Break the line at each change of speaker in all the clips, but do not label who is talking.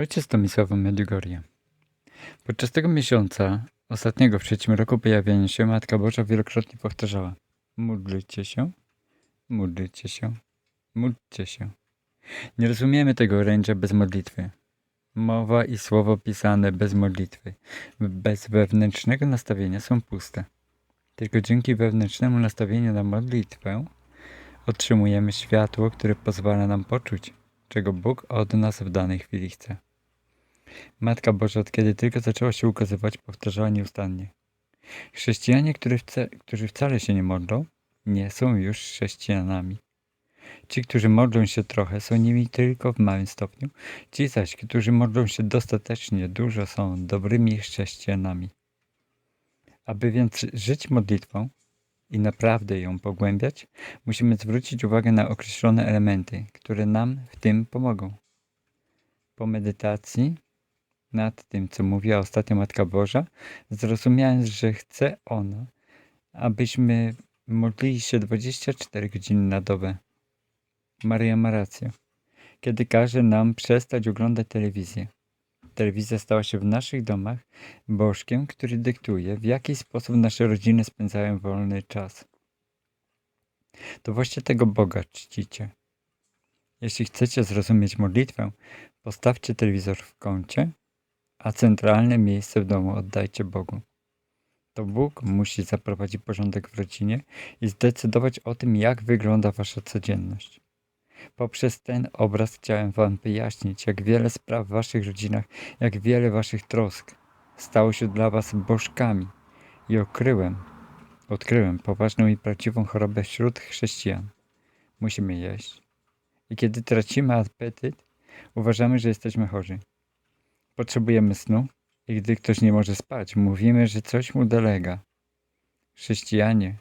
Ojciec Tomisława Medjugorje. Podczas tego miesiąca, ostatniego w trzecim roku pojawienia się, Matka Boża wielokrotnie powtarzała Módlcie się, módlcie się, módlcie się. Nie rozumiemy tego orędzia bez modlitwy. Mowa i słowo pisane bez modlitwy, bez wewnętrznego nastawienia są puste. Tylko dzięki wewnętrznemu nastawieniu na modlitwę otrzymujemy światło, które pozwala nam poczuć, czego Bóg od nas w danej chwili chce. Matka Boża od kiedy tylko zaczęła się ukazywać, powtarzała nieustannie. Chrześcijanie, którzy, wca, którzy wcale się nie modlą, nie są już chrześcijanami. Ci, którzy modlą się trochę, są nimi tylko w małym stopniu. Ci zaś, którzy modlą się dostatecznie dużo, są dobrymi chrześcijanami. Aby więc żyć modlitwą i naprawdę ją pogłębiać, musimy zwrócić uwagę na określone elementy, które nam w tym pomogą. Po medytacji nad tym, co mówiła ostatnio Matka Boża, zrozumiałem, że chce ona, abyśmy modlili się 24 godziny na dobę. Maria ma rację, kiedy każe nam przestać oglądać telewizję. Telewizja stała się w naszych domach bożkiem, który dyktuje, w jaki sposób nasze rodziny spędzają wolny czas. To właśnie tego Boga czcicie. Jeśli chcecie zrozumieć modlitwę, postawcie telewizor w kącie, a centralne miejsce w domu oddajcie Bogu. To Bóg musi zaprowadzić porządek w rodzinie i zdecydować o tym, jak wygląda wasza codzienność. Poprzez ten obraz chciałem Wam wyjaśnić, jak wiele spraw w Waszych rodzinach, jak wiele Waszych trosk stało się dla Was bożkami i okryłem, odkryłem poważną i prawdziwą chorobę wśród chrześcijan. Musimy jeść. I kiedy tracimy apetyt, uważamy, że jesteśmy chorzy. Potrzebujemy snu i gdy ktoś nie może spać, mówimy, że coś mu dolega. Chrześcijanie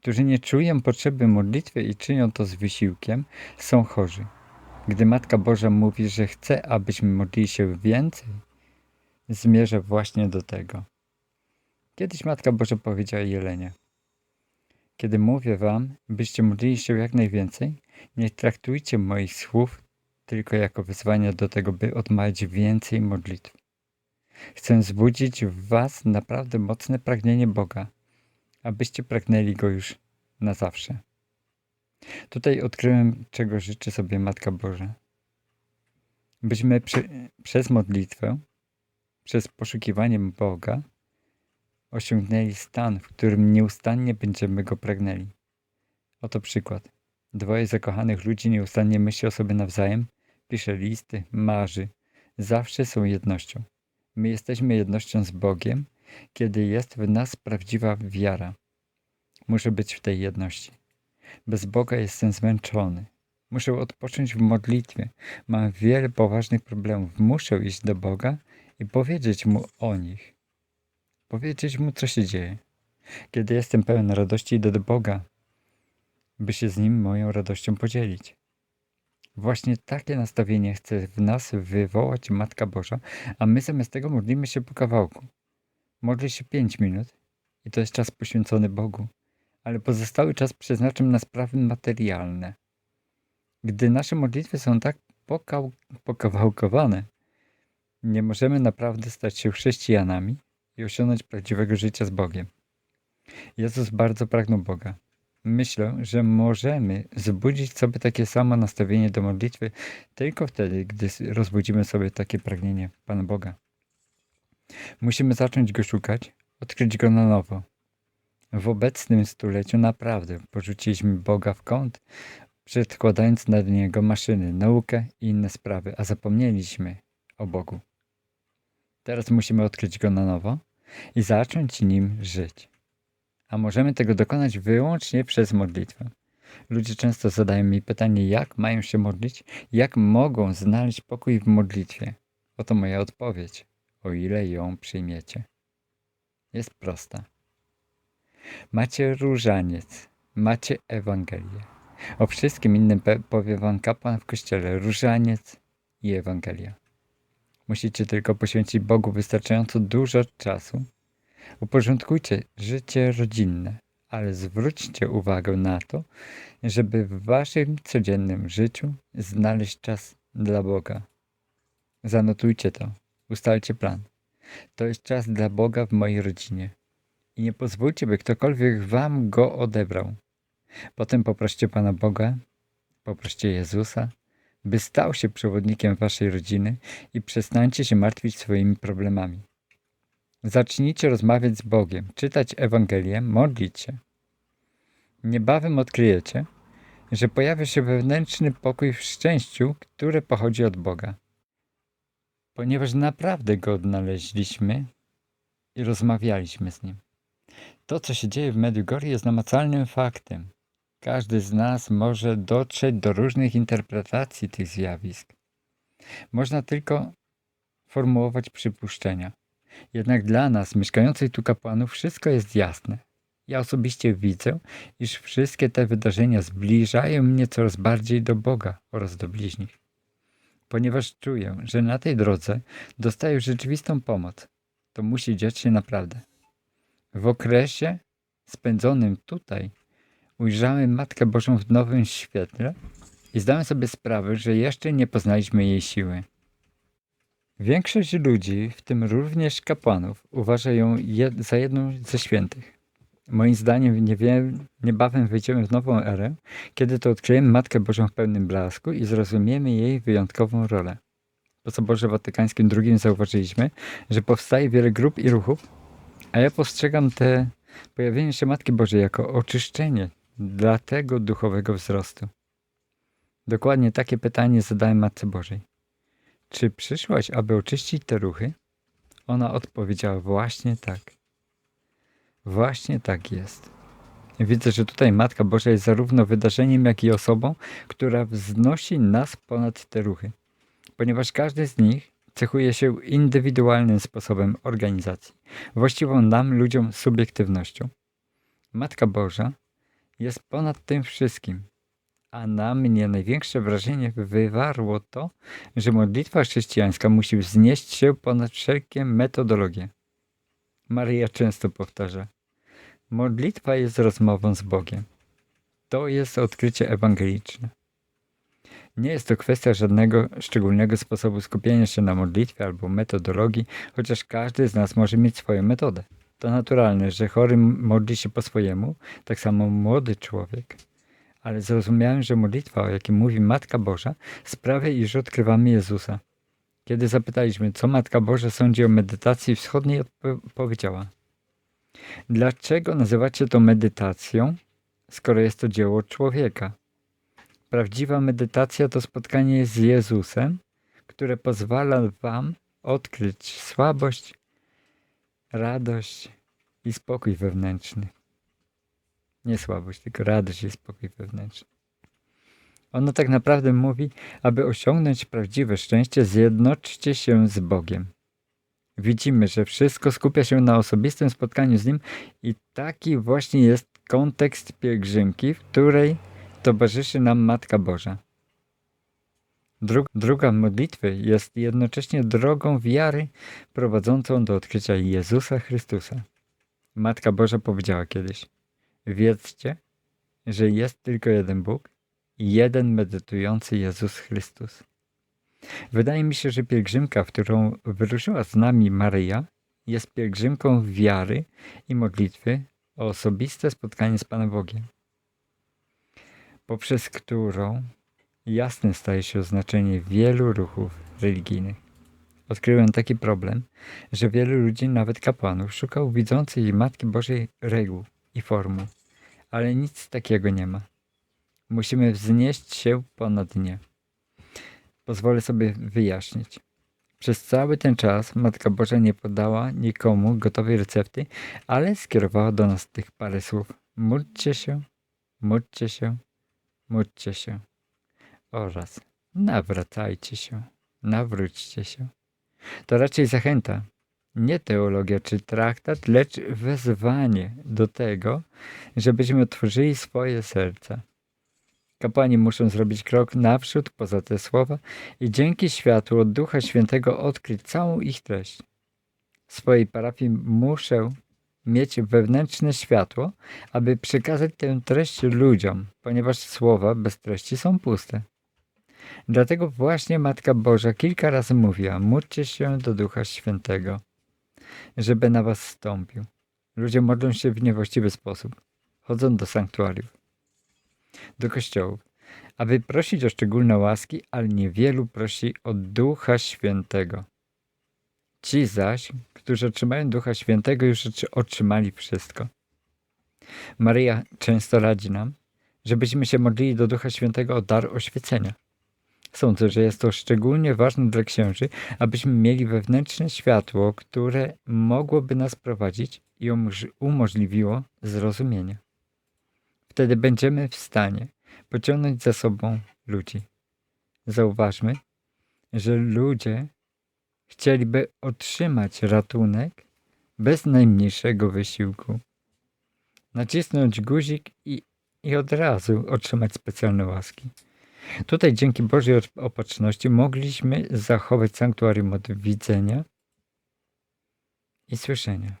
którzy nie czują potrzeby modlitwy i czynią to z wysiłkiem, są chorzy. Gdy Matka Boża mówi, że chce, abyśmy modlili się więcej, zmierza właśnie do tego. Kiedyś Matka Boża powiedziała Jelenie, kiedy mówię wam, byście modlili się jak najwięcej, nie traktujcie moich słów tylko jako wyzwania do tego, by odmawiać więcej modlitw. Chcę zbudzić w was naprawdę mocne pragnienie Boga, abyście pragnęli Go już na zawsze. Tutaj odkryłem, czego życzy sobie Matka Boża. Byśmy przy, przez modlitwę, przez poszukiwanie Boga osiągnęli stan, w którym nieustannie będziemy Go pragnęli. Oto przykład. Dwoje zakochanych ludzi nieustannie myśli o sobie nawzajem, pisze listy, marzy. Zawsze są jednością. My jesteśmy jednością z Bogiem kiedy jest w nas prawdziwa wiara. Muszę być w tej jedności. Bez Boga jestem zmęczony. Muszę odpocząć w modlitwie. Mam wiele poważnych problemów. Muszę iść do Boga i powiedzieć Mu o nich. Powiedzieć Mu, co się dzieje. Kiedy jestem pełen radości, idę do Boga, by się z Nim moją radością podzielić. Właśnie takie nastawienie chce w nas wywołać Matka Boża, a my zamiast tego modlimy się po kawałku. Modlę się 5 minut i to jest czas poświęcony Bogu, ale pozostały czas przeznaczam na sprawy materialne. Gdy nasze modlitwy są tak pokał, pokawałkowane, nie możemy naprawdę stać się chrześcijanami i osiągnąć prawdziwego życia z Bogiem. Jezus bardzo pragnął Boga. Myślę, że możemy zbudzić sobie takie samo nastawienie do modlitwy tylko wtedy, gdy rozbudzimy sobie takie pragnienie Pana Boga. Musimy zacząć go szukać, odkryć go na nowo. W obecnym stuleciu naprawdę porzuciliśmy Boga w kąt, przedkładając nad niego maszyny, naukę i inne sprawy, a zapomnieliśmy o Bogu. Teraz musimy odkryć go na nowo i zacząć nim żyć. A możemy tego dokonać wyłącznie przez modlitwę. Ludzie często zadają mi pytanie, jak mają się modlić, jak mogą znaleźć pokój w modlitwie. Oto moja odpowiedź o ile ją przyjmiecie. Jest prosta. Macie różaniec, macie Ewangelię. O wszystkim innym powie wam kapłan w kościele, różaniec i Ewangelia. Musicie tylko poświęcić Bogu wystarczająco dużo czasu. Uporządkujcie życie rodzinne, ale zwróćcie uwagę na to, żeby w waszym codziennym życiu znaleźć czas dla Boga. Zanotujcie to. Ustalcie plan. To jest czas dla Boga w mojej rodzinie. I nie pozwólcie, by ktokolwiek wam go odebrał. Potem poproście Pana Boga, poproście Jezusa, by stał się przewodnikiem waszej rodziny i przestańcie się martwić swoimi problemami. Zacznijcie rozmawiać z Bogiem, czytać Ewangelię, modlić się. Niebawem odkryjecie, że pojawia się wewnętrzny pokój w szczęściu, które pochodzi od Boga. Ponieważ naprawdę go odnaleźliśmy i rozmawialiśmy z nim. To, co się dzieje w Medjugorje, jest namacalnym faktem. Każdy z nas może dotrzeć do różnych interpretacji tych zjawisk. Można tylko formułować przypuszczenia. Jednak dla nas, mieszkających tu kapłanów, wszystko jest jasne. Ja osobiście widzę, iż wszystkie te wydarzenia zbliżają mnie coraz bardziej do Boga oraz do bliźnich. Ponieważ czuję, że na tej drodze dostaję rzeczywistą pomoc, to musi dziać się naprawdę. W okresie spędzonym tutaj ujrzałem Matkę Bożą w nowym świetle i zdałem sobie sprawę, że jeszcze nie poznaliśmy jej siły. Większość ludzi, w tym również kapłanów, uważa ją jed za jedną ze świętych. Moim zdaniem niebawem wejdziemy w nową erę, kiedy to odkryjemy Matkę Bożą w pełnym blasku i zrozumiemy jej wyjątkową rolę. Po Soborze Watykańskim II zauważyliśmy, że powstaje wiele grup i ruchów, a ja postrzegam te pojawienie się Matki Bożej jako oczyszczenie dla tego duchowego wzrostu. Dokładnie takie pytanie zadałem Matce Bożej. Czy przyszłaś, aby oczyścić te ruchy? Ona odpowiedziała właśnie tak. Właśnie tak jest. Widzę, że tutaj Matka Boża jest zarówno wydarzeniem, jak i osobą, która wznosi nas ponad te ruchy, ponieważ każdy z nich cechuje się indywidualnym sposobem organizacji, właściwą nam, ludziom, subiektywnością. Matka Boża jest ponad tym wszystkim, a na mnie największe wrażenie wywarło to, że modlitwa chrześcijańska musi wznieść się ponad wszelkie metodologie. Maryja często powtarza: Modlitwa jest rozmową z Bogiem. To jest odkrycie ewangeliczne. Nie jest to kwestia żadnego szczególnego sposobu skupienia się na modlitwie albo metodologii, chociaż każdy z nas może mieć swoją metodę. To naturalne, że chory modli się po swojemu, tak samo młody człowiek. Ale zrozumiałem, że modlitwa, o jakiej mówi Matka Boża, sprawia, iż odkrywamy Jezusa. Kiedy zapytaliśmy, co Matka Boża sądzi o medytacji wschodniej, odpowiedziała: Dlaczego nazywacie to medytacją, skoro jest to dzieło człowieka? Prawdziwa medytacja to spotkanie z Jezusem, które pozwala Wam odkryć słabość, radość i spokój wewnętrzny. Nie słabość, tylko radość i spokój wewnętrzny. Ono tak naprawdę mówi, aby osiągnąć prawdziwe szczęście, zjednoczcie się z Bogiem. Widzimy, że wszystko skupia się na osobistym spotkaniu z Nim i taki właśnie jest kontekst pielgrzymki, w której towarzyszy nam Matka Boża. Druga modlitwy jest jednocześnie drogą wiary prowadzącą do odkrycia Jezusa Chrystusa. Matka Boża powiedziała kiedyś: Wiedzcie, że jest tylko jeden Bóg i jeden medytujący Jezus Chrystus. Wydaje mi się, że pielgrzymka, w którą wyruszyła z nami Maryja, jest pielgrzymką wiary i modlitwy o osobiste spotkanie z Panem Bogiem, poprzez którą jasne staje się oznaczenie wielu ruchów religijnych. Odkryłem taki problem, że wielu ludzi, nawet kapłanów, szukał widzącej Matki Bożej reguł i formuł, ale nic takiego nie ma. Musimy wznieść się ponad nie. Pozwolę sobie wyjaśnić. Przez cały ten czas Matka Boża nie podała nikomu gotowej recepty, ale skierowała do nas tych parę słów. Módlcie się, módlcie się, módlcie się oraz nawracajcie się, nawróćcie się. To raczej zachęta, nie teologia czy traktat, lecz wezwanie do tego, żebyśmy otworzyli swoje serca. Kapłani muszą zrobić krok naprzód poza te słowa i dzięki światłu od Ducha Świętego odkryć całą ich treść. W swojej parafii muszę mieć wewnętrzne światło, aby przekazać tę treść ludziom, ponieważ słowa bez treści są puste. Dlatego właśnie Matka Boża kilka razy mówiła: módlcie się do Ducha Świętego, żeby na was stąpił. Ludzie modlą się w niewłaściwy sposób. Chodzą do sanktuariów, do kościołów, aby prosić o szczególne łaski, ale niewielu prosi o Ducha Świętego. Ci zaś, którzy otrzymają Ducha Świętego, już otrzy- otrzymali wszystko. Maryja często radzi nam, żebyśmy się modlili do Ducha Świętego o dar oświecenia. Sądzę, że jest to szczególnie ważne dla księży, abyśmy mieli wewnętrzne światło, które mogłoby nas prowadzić i umoż- umożliwiło zrozumienie. Wtedy będziemy w stanie pociągnąć za sobą ludzi. Zauważmy, że ludzie chcieliby otrzymać ratunek bez najmniejszego wysiłku. Nacisnąć guzik i, i od razu otrzymać specjalne łaski. Tutaj dzięki Bożej opatrzności mogliśmy zachować sanktuarium od widzenia i słyszenia.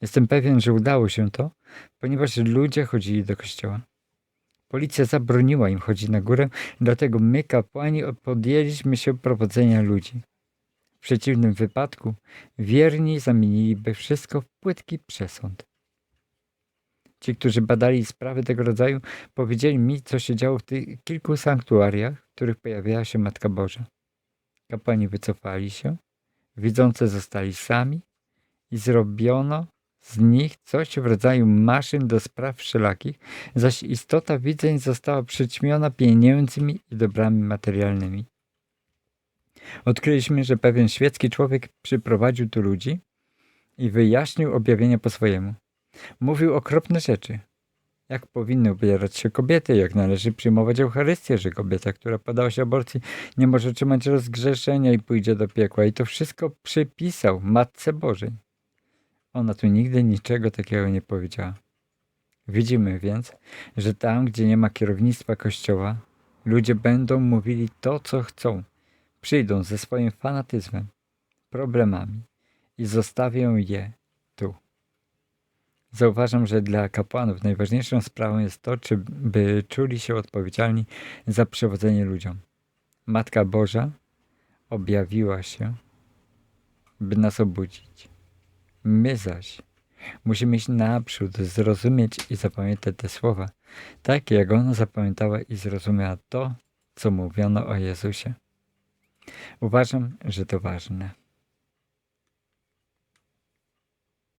Jestem pewien, że udało się to, ponieważ ludzie chodzili do kościoła. Policja zabroniła im chodzić na górę, dlatego my, kapłani, podjęliśmy się prowadzenia ludzi. W przeciwnym wypadku wierni zamieniliby wszystko w płytki przesąd. Ci, którzy badali sprawy tego rodzaju, powiedzieli mi, co się działo w tych kilku sanktuariach, w których pojawiała się Matka Boża. Kapłani wycofali się, widzące zostali sami i zrobiono z nich coś w rodzaju maszyn do spraw wszelakich, zaś istota widzeń została przyćmiona pieniędzmi i dobrami materialnymi. Odkryliśmy, że pewien świecki człowiek przyprowadził tu ludzi i wyjaśnił objawienia po swojemu. Mówił okropne rzeczy. Jak powinny ubierać się kobiety, jak należy przyjmować Eucharystię, że kobieta, która podała się aborcji, nie może trzymać rozgrzeszenia i pójdzie do piekła. I to wszystko przypisał Matce Bożej. Ona tu nigdy niczego takiego nie powiedziała. Widzimy więc, że tam, gdzie nie ma kierownictwa Kościoła, ludzie będą mówili to, co chcą. Przyjdą ze swoim fanatyzmem, problemami i zostawią je. Zauważam, że dla kapłanów najważniejszą sprawą jest to, czy by czuli się odpowiedzialni za przewodzenie ludziom. Matka Boża objawiła się, by nas obudzić. My zaś musimy iść naprzód, zrozumieć i zapamiętać te słowa, tak jak ona zapamiętała i zrozumiała to, co mówiono o Jezusie. Uważam, że to ważne.